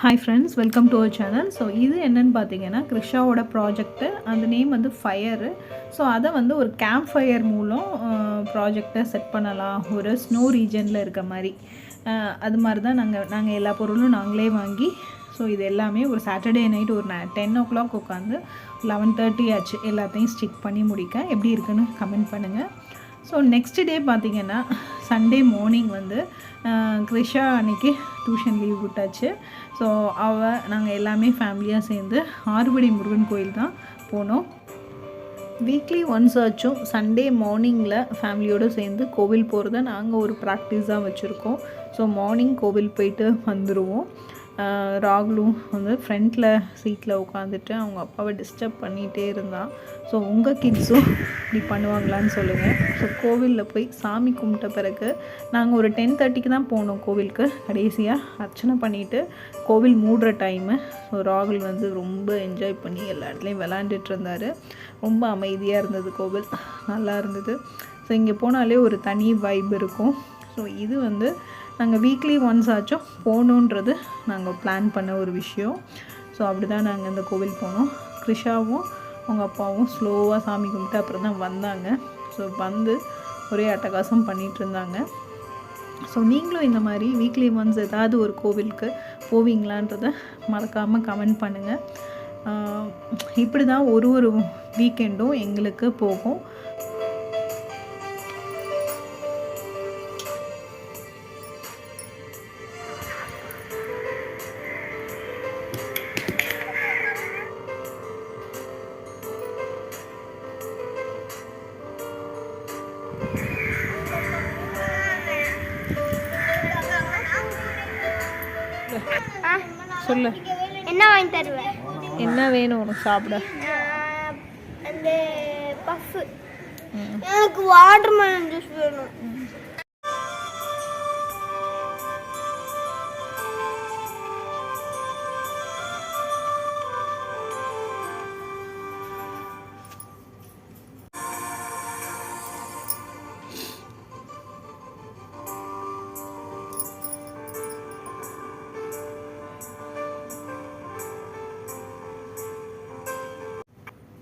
Hi friends welcome to our channel so இது என்னென்னு பார்த்தீங்கன்னா கிருஷாவோட ப்ராஜெக்ட்டு அந்த நேம் வந்து ஃபயரு ஸோ அதை வந்து ஒரு கேம்ப் ஃபயர் மூலம் ப்ராஜெக்டை செட் பண்ணலாம். ஒரு ஸ்னோ ரீஜனில் இருக்க மாதிரி. அது மாதிரி தான் நாங்கள் நாங்கள் எல்லா பொருளும் நாங்களே வாங்கி ஸோ இது எல்லாமே ஒரு சாட்டர்டே நைட் ஒரு டென் ஓ கிளாக் உட்காந்து லெவன் தேர்ட்டி ஆச்சு. எல்லாத்தையும் ஸ்டிக் பண்ணி முடிக்க. எப்படி இருக்குன்னு கமெண்ட் பண்ணுங்கள் ஸோ நெக்ஸ்ட் டே பார்த்தீங்கன்னா சண்டே மார்னிங் வந்து அஹ், அன்னைக்கு டியூஷன் லீவ் விட்டாச்சு. ஸோ அவள் நாங்கள் எல்லாமே ஃபேமிலியாக சேர்ந்து ஆறுபடி முருகன் கோயில் தான் போனோம். வீக்லி ஒன்ஸ் ஆச்சும் சண்டே மார்னிங்கில் ஃபேமிலியோடு சேர்ந்து கோவில் போகிறத நாங்கள் ஒரு ப்ராக்டிஸாக வச்சுருக்கோம். ஸோ மார்னிங் கோவில் போயிட்டு வந்துடுவோம் ராகுலும் வந்து ஃப்ரண்ட்டில் சீட்டில் உட்காந்துட்டு அவங்க அப்பாவை டிஸ்டர்ப் பண்ணிகிட்டே இருந்தான். ஸோ உங்கள் கிட்ஸும் இப்படி பண்ணுவாங்களான்னு சொல்லுங்கள் ஸோ கோவிலில் போய் சாமி கும்பிட்ட பிறகு நாங்கள் ஒரு டென் தேர்ட்டிக்கு தான் போனோம் கோவிலுக்கு. கடைசியாக அர்ச்சனை பண்ணிவிட்டு கோவில் மூடுற டைமு ஸோ ராகுல் வந்து ரொம்ப என்ஜாய் பண்ணி எல்லா இடத்துலையும் விளாண்டுட்டு இருந்தார். ரொம்ப அமைதியாக இருந்தது கோவில். நல்லா இருந்தது. ஸோ இங்கே போனாலே ஒரு தனி வைப் இருக்கும். ஸோ இது வந்து நாங்கள் வீக்லி ஒன்ஸ் ஆச்சும் போகணுன்றது நாங்கள் பிளான் பண்ண ஒரு விஷயம். ஸோ அப்படி தான் நாங்கள் இந்த கோவில் போனோம். கிருஷாவும் அவங்க அப்பாவும் ஸ்லோவாக சாமி கும்பிட்டு அப்புறம் தான் வந்தாங்க. ஸோ வந்து ஒரே அட்டகாசம் பண்ணிகிட்டு இருந்தாங்க. ஸோ நீங்களும் இந்த மாதிரி வீக்லி ஒன்ஸ் ஏதாவது ஒரு கோவிலுக்கு போவீங்களான்றதை மறக்காமல் கமெண்ட் பண்ணுங்கள் இப்படி தான் ஒரு ஒரு வீக்கெண்டும் எங்களுக்கு போகும். சொல்லு. என்ன வாங்கி தருவேன் என்ன வேணும் உனக்கு சாப்பிட? அந்த பஃப். எனக்கு வாட்டர் மெலன் ஜூஸ் வேணும்.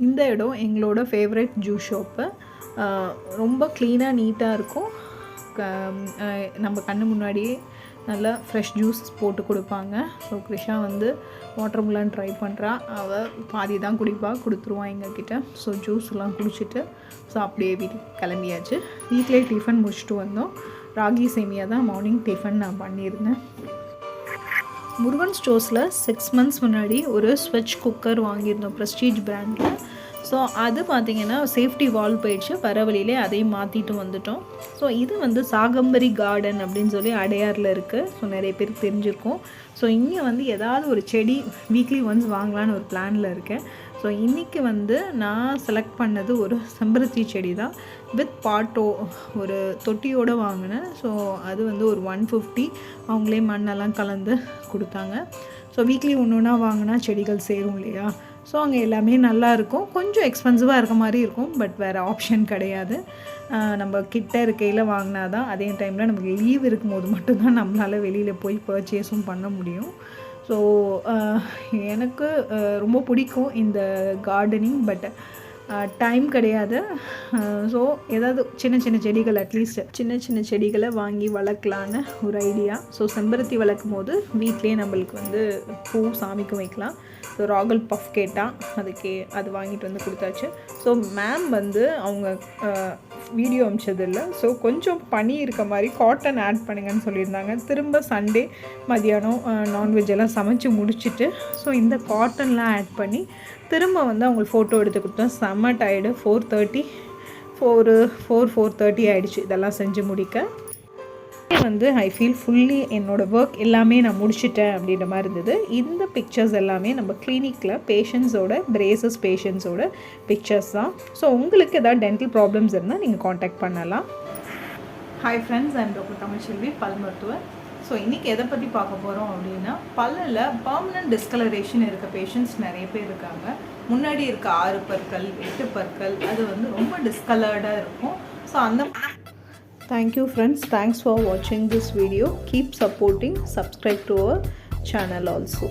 இந்த இடம் எங்களோட ஃபேவரட் ஜூஸ் ஷாப்பு ரொம்ப க்ளீனாக நீட்டாக இருக்கும். க- நம்ம கண்ணு முன்னாடியே நல்லா ஃப்ரெஷ் ஜூஸ் போட்டு கொடுப்பாங்க. ஸோ கிருஷா வந்து வாட்டர் மிலன் ட்ரை பண்ணுறா அவள் பாதி தான் குடிப்பா கொடுத்துருவான் எங்ககிட்ட. ஸோ ஜூஸ்லாம் குடிச்சிட்டு ஸோ அப்படியே வீட்டுக்கு கிளம்பியாச்சு. வீட்டிலே டிஃபன் முடிச்சுட்டு வந்தோம். ராகி சேமியா தான் மார்னிங் டிஃபன் நான் பண்ணியிருந்தேன். முருகன் ஸ்டோர்ஸில் சிக்ஸ் மந்த்ஸ் முன்னாடி ஒரு ஸ்விட்ச் குக்கர் வாங்கியிருந்தோம் ப்ரெஸ்டீஜ் பிராண்டில் ஸோ அது பார்த்திங்கன்னா சேஃப்டி வால் போயிடுச்சு. வர வழியிலே அதையும் மாற்றிட்டு வந்துட்டோம். ஸோ இது வந்து சாகம்பரி கார்டன் அப்படின்னு சொல்லி அடையாரில் இருக்குது ஸோ நிறைய பேருக்கு தெரிஞ்சிருக்கும். ஸோ இங்கே வந்து ஏதாவது ஒரு செடி வீக்லி ஒன்ஸ் வாங்கலான்னு ஒரு பிளானில் இருக்கேன். ஸோ இன்றைக்கி வந்து நான் செலக்ட் பண்ணது ஒரு செம்பருத்தி செடி தான் வித் பாட்டோ ஒரு தொட்டியோடு வாங்கினேன். ஸோ அது வந்து ஒரு ஒன் ஃபிஃப்டி அவங்களே மண்ணெல்லாம் கலந்து கொடுத்தாங்க. ஸோ வீக்லி ஒன்று ஒன்றா வாங்கினா செடிகள் சேரும் இல்லையா? ஸோ அங்கே எல்லாமே நல்லாயிருக்கும் கொஞ்சம் எக்ஸ்பென்சிவாக இருக்க மாதிரி இருக்கும் பட் வேறு ஆப்ஷன் கிடையாது. நம்ம கிட்ட இருக்கையில் வாங்கினா தான் அதே டைமில் நமக்கு லீவ் இருக்கும்போது மட்டும்தான் நம்மளால் வெளியில் போய் பர்ச்சேஸும் பண்ண முடியும். ஸோ எனக்கு ரொம்ப பிடிக்கும் இந்த கார்டனிங் பட் டைம் கிடையாது. ஸோ ஏதாவது சின்ன சின்ன செடிகள் அட்லீஸ்ட் சின்ன சின்ன செடிகளை வாங்கி வளர்க்கலான்னு ஒரு ஐடியா ஸோ செம்பருத்தி வளர்க்கும் போது வீட்லேயே நம்மளுக்கு வந்து பூ சாமிக்கும் வைக்கலாம். ஸோ ராகுல் பஃப் கேட்டால் அதுக்கே அது வாங்கிட்டு வந்து கொடுத்தாச்சு. ஸோ மேம் வந்து அவங்க வீடியோ அமிச்சதில்ல. ஸோ கொஞ்சம் பனி இருக்க மாதிரி காட்டன் ஆட் பண்ணுங்கன்னு சொல்லியிருந்தாங்க. திரும்ப சண்டே மதியானம் நான்வெஜ் எல்லாம் சமைச்சு முடிச்சுட்டு ஸோ இந்த காட்டன்லாம் ஆட் பண்ணி திரும்ப வந்து அவங்களுக்கு ஃபோட்டோ எடுத்து கொடுத்தோம். செம்ம tired four thirty four four four thirty ஆகிடுச்சு இதெல்லாம் செஞ்சு முடிக்க. வந்து ஐ ஃபீல் ஃபுல்லி என்னோடய ஒர்க் எல்லாமே நான் முடிச்சிட்டேன் அப்படின்ற மாதிரி இருந்தது. இந்த பிக்சர்ஸ் எல்லாமே நம்ம கிளினிக்கில் பேஷண்ட்ஸோட பிரேசஸ் பேஷண்ட்ஸோட பிக்சர்ஸ் தான். ஸோ உங்களுக்கு ஏதாவது டென்டல் ப்ராப்ளம்ஸ் இருந்தால் நீங்கள் காண்டாக்ட் பண்ணலாம். Hi friends and doctor Tamilselvi பல் மருத்துவர் ஸோ இன்றைக்கி எதை பற்றி பார்க்க போகிறோம் அப்படின்னா பல்லில் பர்மனன்ட் டிஸ்கலரேஷன் இருக்க பேஷண்ட்ஸ் நிறைய பேர் இருக்காங்க. முன்னாடி இருக்க ஆறு பற்கள் எட்டு பற்கள் அது வந்து ரொம்ப டிஸ்கலர்டாக இருக்கும். ஸோ அந்த thank you friends thanks for வாட்சிங் this video keep supporting subscribe to our channel also